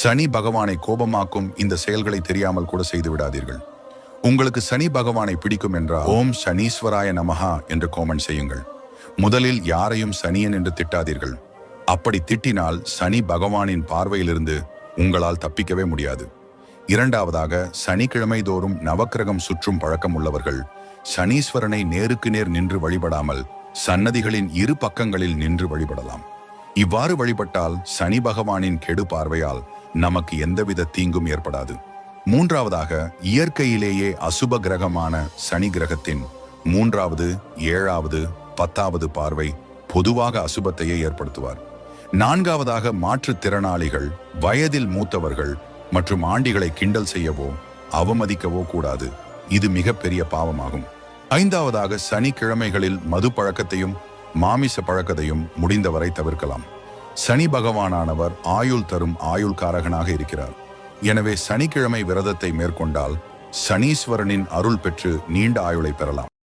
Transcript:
சனி பகவானை கோபமாக்கும் இந்த செயல்களை தெரியாமல் கூட செய்து விடாதீர்கள். உங்களுக்கு சனி பகவானை பிடிக்கும் என்றால் ஓம் சனீஸ்வராய நமஹா என்று கோமன் செய்யுங்கள். முதலில் யாரையும் சனியன் என்று திட்டாதீர்கள். அப்படி திட்டினால் சனி பகவானின் பார்வையிலிருந்து உங்களால் தப்பிக்கவே முடியாது. இரண்டாவதாக சனிக்கிழமை தோறும் நவக்கிரகம் சுற்றும் பழக்கம் உள்ளவர்கள் சனீஸ்வரனை நேருக்கு நேர் நின்று வழிபடாமல் சன்னதிகளின் இரு பக்கங்களில் நின்று வழிபடலாம். இவ்வாறு வழிபட்டால் சனி பகவானின் கெடு பார்வையால் நமக்கு எந்தவித தீங்கும் ஏற்படாது. மூன்றாவதாக இயற்கையிலேயே அசுப கிரகமான சனி கிரகத்தின் மூன்றாவது ஏழாவது பத்தாவது பார்வை பொதுவாக அசுபத்தையே ஏற்படுத்துவார். நான்காவதாக மாற்றுத்திறனாளிகள் வயதில் மூத்தவர்கள் மற்றும் ஆண்டிகளை கிண்டல் செய்யவோ அவமதிக்கவோ கூடாது. இது மிகப்பெரிய பாவமாகும். ஐந்தாவதாக சனிக்கிழமைகளில் மது பழக்கத்தையும் மாமிச பழக்கத்தையும் முடிந்தவரை தவிர்க்கலாம். சனி பகவானானவர் ஆயுள் தரும் ஆயுள் காரகனாக இருக்கிறார். எனவே சனிக்கிழமை விரதத்தை மேற்கொண்டால் சனீஸ்வரனின் அருள் பெற்று நீண்ட ஆயுளை பெறலாம்.